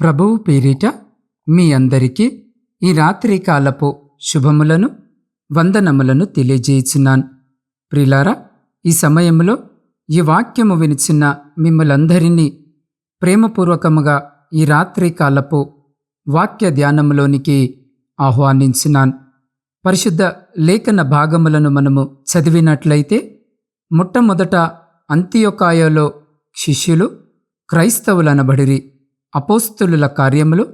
ప్రభువు పేరిట మీ అందరికీ ఈ రాత్రికాలపు శుభములను వందనములను తెలియజేయుచున్నాను. ప్రిలారా ఈ సమయంలో ఈ వాక్యము వినిచిన మిమ్మలందరినీ ప్రేమపూర్వకముగా ఈ రాత్రికాలపు వాక్య ధ్యానములోనికి ఆహ్వానించున్నాను. పరిశుద్ధ లేఖన భాగములను మనము చదివినట్లయితే మొట్టమొదట అంత్యోకాయలో శిష్యులు క్రైస్తవులనబడిరి. అపోస్తులుల కార్యములు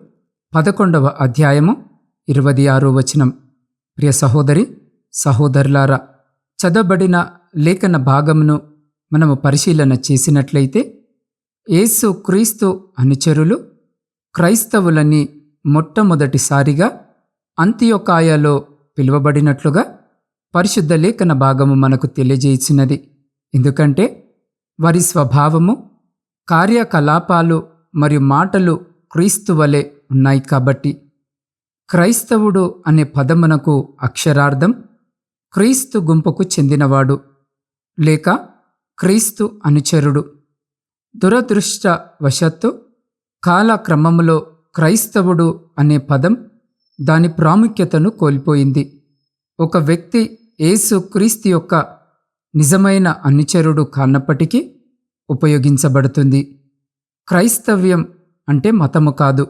పదకొండవ అధ్యాయము ఇరవై ఆరో వచనం. ప్రియ సహోదరి సహోదరులారా చదవబడిన లేఖన భాగమును మనము పరిశీలన చేసినట్లయితే యేసు క్రీస్తు అనుచరులు క్రైస్తవులని మొట్టమొదటిసారిగా అంత్యోకాయలో పిలువబడినట్లుగా పరిశుద్ధ లేఖన భాగము మనకు తెలియజేసినది. ఎందుకంటే వారి స్వభావము కార్యకలాపాలు మరియు మాటలు క్రీస్తు వలె ఉన్నాయి కాబట్టి. క్రైస్తవుడు అనే పదమునకు అక్షరార్థం క్రీస్తు గుంపుకు చెందినవాడు లేక క్రీస్తు అనుచరుడు. దురదృష్టవశత్తు కాలక్రమములో క్రైస్తవుడు అనే పదం దాని ప్రాముఖ్యతను కోల్పోయింది. ఒక వ్యక్తి యేసు క్రీస్తు యొక్క నిజమైన అనుచరుడు కానప్పటికీ ఉపయోగించబడుతుంది. క్రైస్తవ్యం అంటే మతము కాదు.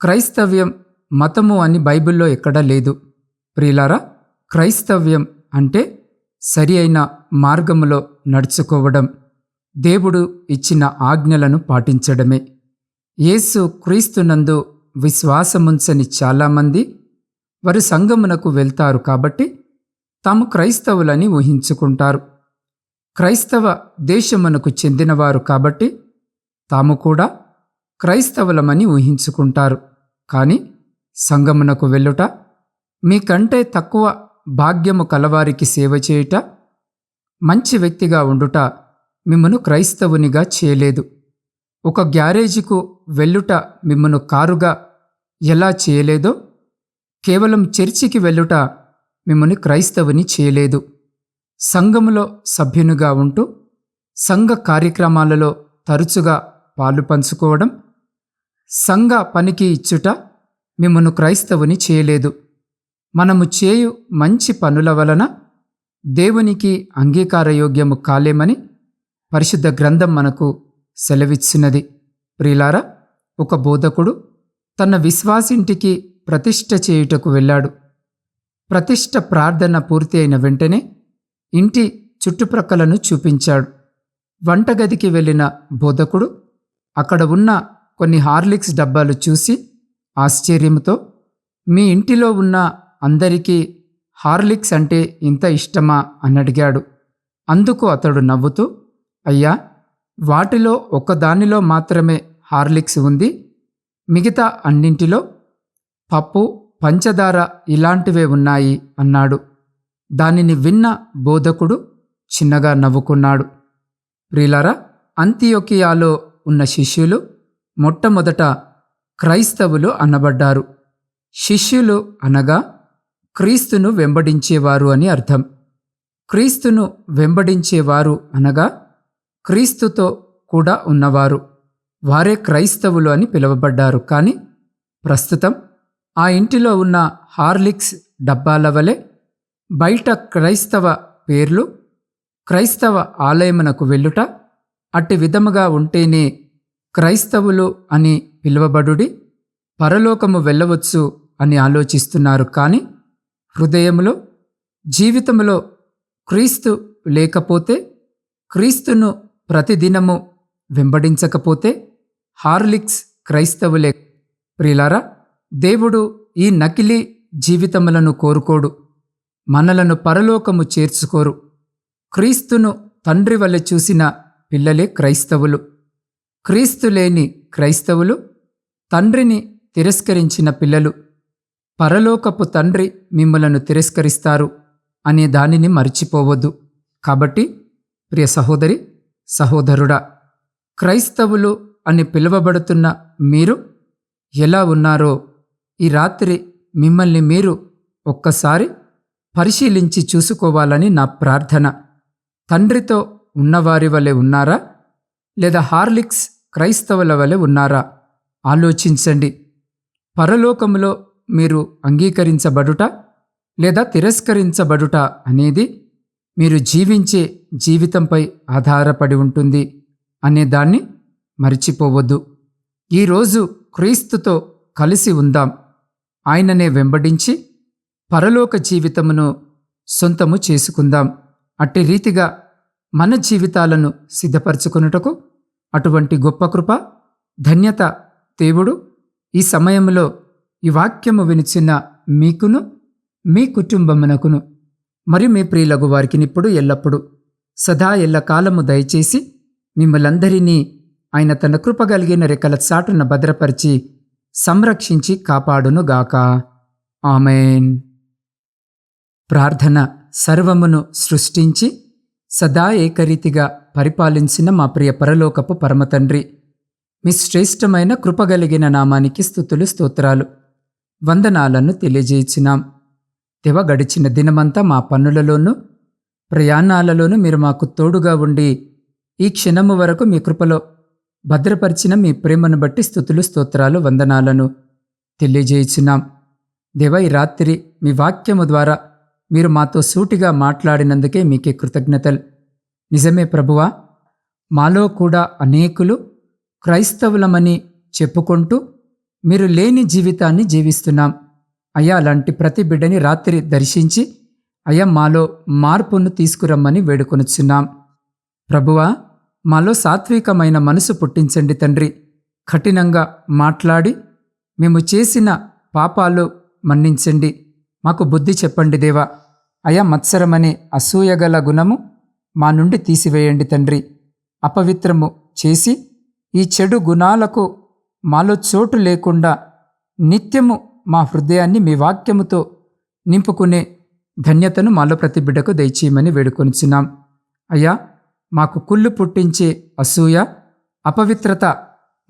క్రైస్తవ్యం మతము అని బైబిల్లో ఎక్కడా లేదు. ప్రియులారా క్రైస్తవ్యం అంటే సరి అయిన మార్గములో నడుచుకోవడం దేవుడు ఇచ్చిన ఆజ్ఞలను పాటించడమే. యేసు క్రీస్తునందు విశ్వాసముంచని చాలామంది వారు సంగమునకు వెళ్తారు కాబట్టి తాము క్రైస్తవులని ఊహించుకుంటారు. క్రైస్తవ దేశమునకు చెందినవారు కాబట్టి తాము కూడా క్రైస్తవులమని ఊహించుకుంటారు. కానీ సంగమునకు వెళ్ళుట మీకంటే తక్కువ భాగ్యము కలవారికి సేవ చేయుట మంచి వ్యక్తిగా ఉండుట మిమ్మను క్రైస్తవునిగా చేయలేదు. ఒక గ్యారేజీకు వెళ్ళుట మిమ్మను కారుగా ఎలా చేయలేదో కేవలం చర్చికి వెళ్ళుట మిమ్మల్ని క్రైస్తవుని చేయలేదు. సంఘములో సభ్యునిగా ఉంటూ సంఘ కార్యక్రమాలలో తరచుగా పాలు పంచుకోవడం సంఘ పనికి ఇచ్చుట మిమ్మను క్రైస్తవుని చేయలేదు. మనము చేయు మంచి పనుల వలన దేవునికి అంగీకారయోగ్యము కాలేమని పరిశుద్ధ గ్రంథం మనకు సెలవిచ్చినది. ప్రిలారా ఒక బోధకుడు తన విశ్వాసింటికి ప్రతిష్ట చేయుటకు వెళ్ళాడు. ప్రతిష్ట ప్రార్థన పూర్తి అయిన వెంటనే ఇంటి చుట్టుప్రక్కలను చూపించాడు. వంటగదికి వెళ్ళిన బోధకుడు అక్కడ ఉన్న కొన్ని హార్లిక్స్ డబ్బాలు చూసి ఆశ్చర్యంతో మీ ఇంటిలో ఉన్న అందరికీ హార్లిక్స్ అంటే ఇంత ఇష్టమా? అని అడిగాడు. అందుకు అతడు నవ్వుతూ అయ్యా వాటిలో ఒకదానిలో మాత్రమే హార్లిక్స్ ఉంది. మిగతా అన్నింటిలో పప్పు పంచదార ఇలాంటివే ఉన్నాయి అన్నాడు. దానిని విన్న బోధకుడు చిన్నగా నవ్వుకున్నాడు. ప్రిలారా అంత్యోకియాలో ఉన్న శిష్యులు మొట్టమొదట క్రైస్తవులు అనబడ్డారు. శిష్యులు అనగా క్రీస్తును వెంబడించేవారు అని అర్థం. క్రీస్తును వెంబడించేవారు అనగా క్రీస్తుతో కూడా ఉన్నవారు. వారే క్రైస్తవులు అని పిలువబడ్డారు. కానీ ప్రస్తుతం ఆ ఇంటిలో ఉన్న హార్లిక్స్ డబ్బాల వలె బయట క్రైస్తవ పేర్లు క్రైస్తవ ఆలయమునకు వెళ్ళుట అట్టి విధముగా ఉంటేనే క్రైస్తవులు అని పిలువబడుడి పరలోకము వెళ్ళవచ్చు అని ఆలోచిస్తున్నారు. కానీ హృదయములో జీవితంలో క్రీస్తు లేకపోతే క్రీస్తును ప్రతిదినము వెంబడించకపోతే హార్లిక్స్ క్రైస్తవులే. ప్రిలారా దేవుడు ఈ నకిలీ జీవితములను కోరుకోడు మనలను పరలోకము చేర్చుకోరు. క్రీస్తును తండ్రి వలె చూసిన పిల్లలే క్రైస్తవులు. క్రీస్తు లేని క్రైస్తవులు తండ్రిని తిరస్కరించిన పిల్లలు. పరలోకపు తండ్రి మిమ్మలను తిరస్కరిస్తారు అనే దానిని మర్చిపోవద్దు. కాబట్టి ప్రియ సహోదరి సహోదరుడా క్రైస్తవులు అని పిలువబడుతున్న మీరు ఎలా ఉన్నారో ఈ రాత్రి మిమ్మల్ని మీరు ఒక్కసారి పరిశీలించి చూసుకోవాలని నా ప్రార్థన. తండ్రితో ఉన్నవారి వలె ఉన్నారా? లేదా హార్లిక్స్ క్రైస్తవుల వలె ఉన్నారా? ఆలోచించండి. పరలోకములో మీరు అంగీకరించబడుట లేదా తిరస్కరించబడుట అనేది మీరు జీవించే జీవితంపై ఆధారపడి ఉంటుంది అనే దాన్ని మరిచిపోవద్దు. ఈరోజు క్రీస్తుతో కలిసి ఉందాం. ఆయననే వెంబడించి పరలోక జీవితమును సొంతము చేసుకుందాం. అట్టి రీతిగా మన జీవితాలను సిద్ధపరచుకొనుటకు అటువంటి గొప్ప కృప ధన్యత దేవుడు ఈ సమయంలో ఈ వాక్యము వినిచిన మీకును మీ కుటుంబమునకును మరియు మీ ప్రియులగు వారికి ఇప్పుడు ఎల్లప్పుడూ సదా ఎల్లకాలము దయచేసి మిమ్మలందరినీ ఆయన తన కృప కలిగిన రెక్కల చాటున భద్రపరిచి సంరక్షించి కాపాడునుగాక. ఆమెన్. ప్రార్థన సర్వమును సృష్టించి సదా ఏకరీతిగా పరిపాలించిన మా ప్రియ పరలోకపు పరమతండ్రి. మీ శ్రేష్టమైన కృపగలిగిన నామానికి స్థుతులు స్తోత్రాలు. వందనాలను తెలియజేయించినాం తెవ గడిచిన దినమంతా మా పనులలోనూ ప్రయాణాలలోనూ మీరు మాకు తోడుగా ఉండి ఈ క్షణము వరకు మీ కృపలో భద్రపరిచిన మీ ప్రేమను బట్టి స్థుతులు స్తోత్రాలు వందనాలను తెలియజేయించినాం దేవ ఈ రాత్రి మీ వాక్యము ద్వారా మీరు మాతో సూటిగా మాట్లాడినందుకే మీకే కృతజ్ఞతలు. నిజమే ప్రభువా మాలో కూడా అనేకులు క్రైస్తవులమని చెప్పుకుంటూ మీరు లేని జీవితాన్ని జీవిస్తున్నాం. అయ్యా అలాంటి ప్రతి బిడ్డని రాత్రి దర్శించి అయ్యా మాలో మార్పును తీసుకురమ్మని వేడుకొనుచున్నాం. ప్రభువా మాలో సాత్వికమైన మనసు పుట్టించండి తండ్రి. కఠినంగా మాట్లాడి మేము చేసిన పాపాలు మన్నించండి. మాకు బుద్ధి చెప్పండి దేవా. అయా మత్సరమనే అసూయగల గుణము మా నుండి తీసివేయండి తండ్రి. అపవిత్రము చేసి ఈ చెడు గుణాలకు మాలో చోటు లేకుండా నిత్యము మా హృదయాన్ని మీ వాక్యముతో నింపుకునే ధన్యతను మాలో ప్రతి బిడ్డకు దయచేయమని వేడుకొనిచున్నాం. అయ్యా మాకు కుళ్ళు పుట్టించే అసూయ అపవిత్రత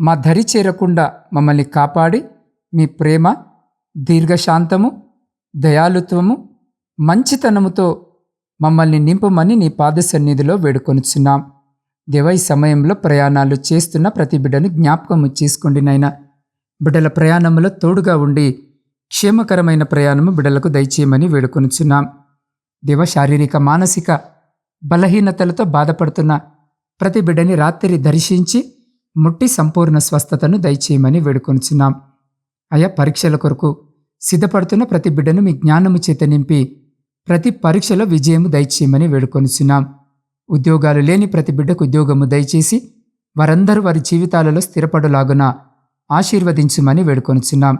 మా ధరి చేరకుండా మమ్మల్ని కాపాడి మీ ప్రేమ దీర్ఘశాంతము దయాలుత్వము మంచితనముతో మమ్మల్ని నింపమని నీ పాద సన్నిధిలో వేడుకొనుచున్నాం. దేవ ఈ సమయంలో ప్రయాణాలు చేస్తున్న ప్రతి బిడ్డను జ్ఞాపకము చేసుకోండి నాయన. బిడ్డల ప్రయాణంలో తోడుగా ఉండి క్షేమకరమైన ప్రయాణము బిడ్డలకు దయచేయమని వేడుకొనుచున్నాం. దేవ శారీరక మానసిక బలహీనతలతో బాధపడుతున్న ప్రతి బిడ్డని రాత్రి దర్శించి ముట్టి సంపూర్ణ స్వస్థతను దయచేయమని వేడుకొనుచున్నాం. అయా పరీక్షల కొరకు సిద్ధపడుతున్న ప్రతి బిడ్డను మీ జ్ఞానము చేత నింపి ప్రతి పరీక్షలో విజయము దయచేయమని వేడుకొనిచున్నాం. ఉద్యోగాలు లేని ప్రతి బిడ్డకు ఉద్యోగము దయచేసి వారందరూ వారి జీవితాలలో స్థిరపడులాగున ఆశీర్వదించుమని వేడుకొనిచున్నాం.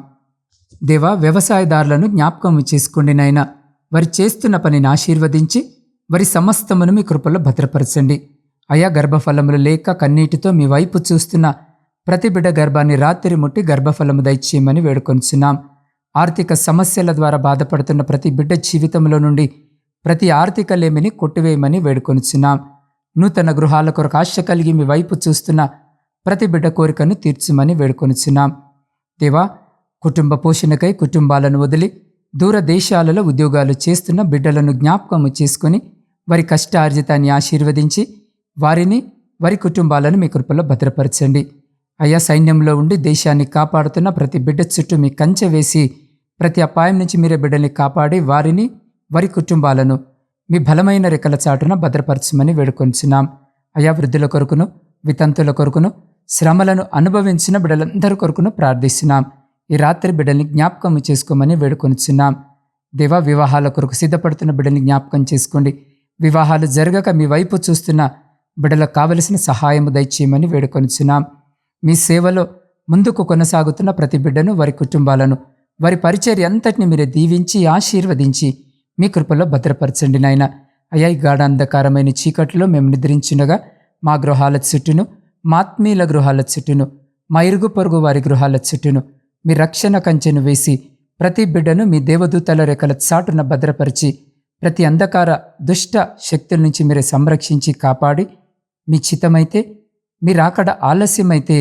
దేవా వ్యవసాయదారులను జ్ఞాపకము చేసుకోండి నాయన. వారి చేస్తున్న పనిని ఆశీర్వదించి వారి సమస్తమును మీ కృపలో భద్రపరచండి. అయా గర్భఫలములు లేక కన్నీటితో మీ వైపు చూస్తున్న ప్రతి బిడ్డ గర్భాన్ని రాత్రి ముట్టి గర్భఫలము దయచేయమని వేడుకొంచున్నాం ఆర్థిక సమస్యల ద్వారా బాధపడుతున్న ప్రతి బిడ్డ జీవితంలో నుండి ప్రతి ఆర్థిక లేమిని కొట్టివేయమని వేడుకొనిచున్నాం. నూతన గృహాల కొరకు ఆశ కలిగి మీ వైపు చూస్తున్న ప్రతి బిడ్డ కోరికను తీర్చుమని వేడుకొనిచున్నాం. దేవా కుటుంబ పోషణకై కుటుంబాలను వదిలి దూర దేశాలలో ఉద్యోగాలు చేస్తున్న బిడ్డలను జ్ఞాపకము చేసుకొని వారి కష్టార్జితాన్ని ఆశీర్వదించి వారిని వారి కుటుంబాలను మీ కృపలో భద్రపరచండి. అయ్యా సైన్యంలో ఉండి దేశాన్ని కాపాడుతున్న ప్రతి బిడ్డ చుట్టూ మీ కంచె వేసి ప్రతి అపాయం నుంచి మీరే బిడ్డల్ని కాపాడి వారిని వారి కుటుంబాలను మీ బలమైన రెక్కల చాటున భద్రపరచమని వేడుకొంచున్నాం. అయా వృద్ధుల కొరకును వితంతుల కొరకును శ్రమలను అనుభవించిన బిడ్డలందరి కొరకును ప్రార్థిస్తున్నాం. ఈ రాత్రి బిడ్డల్ని జ్ఞాపకం చేసుకోమని వేడుకొనిచున్నాం దేవా వివాహాల కొరకు సిద్ధపడుతున్న బిడ్డల్ని జ్ఞాపకం చేసుకోండి. వివాహాలు జరగక మీ వైపు చూస్తున్న బిడ్డలకు కావలసిన సహాయము దయచేయమని వేడుకొనిచున్నాం మీ సేవలో ముందుకు కొనసాగుతున్న ప్రతి బిడ్డను వారి కుటుంబాలను వారి పరిచర్య అంతటిని మీరే దీవించి ఆశీర్వదించి మీ కృపలో భద్రపరచండి నాయన. అయ్యా ఈ గాఢాంధకారమైన చీకట్లో మేము నిద్రించుండగా మా గృహాల చుట్టూను మా ఆత్మీయుల గృహాల చుట్టూను మా ఇరుగు పొరుగు వారి గృహాల చుట్టూను మీ రక్షణ కంచెను వేసి ప్రతి బిడ్డను మీ దేవదూతల రెక్కల చాటున భద్రపరిచి ప్రతి అంధకార దుష్ట శక్తుల నుంచి మీరే సంరక్షించి కాపాడి మీ చితమైతే మీరు అక్కడ ఆలస్యమైతే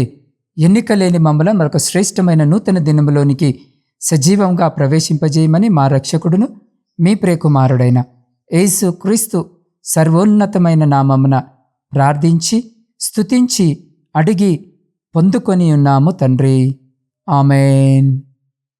ఎన్నిక లేని మమ్మల్ని మరొక శ్రేష్టమైన నూతన దినములోనికి సజీవంగా ప్రవేశింపజేయమని మా రక్షకుడును మీ ప్రేకుమారుడైన యేసు క్రీస్తు సర్వోన్నతమైన నామమున ప్రార్థించి స్తుతించి అడిగి పొందుకొని ఉన్నాము తండ్రి. ఆమెన్.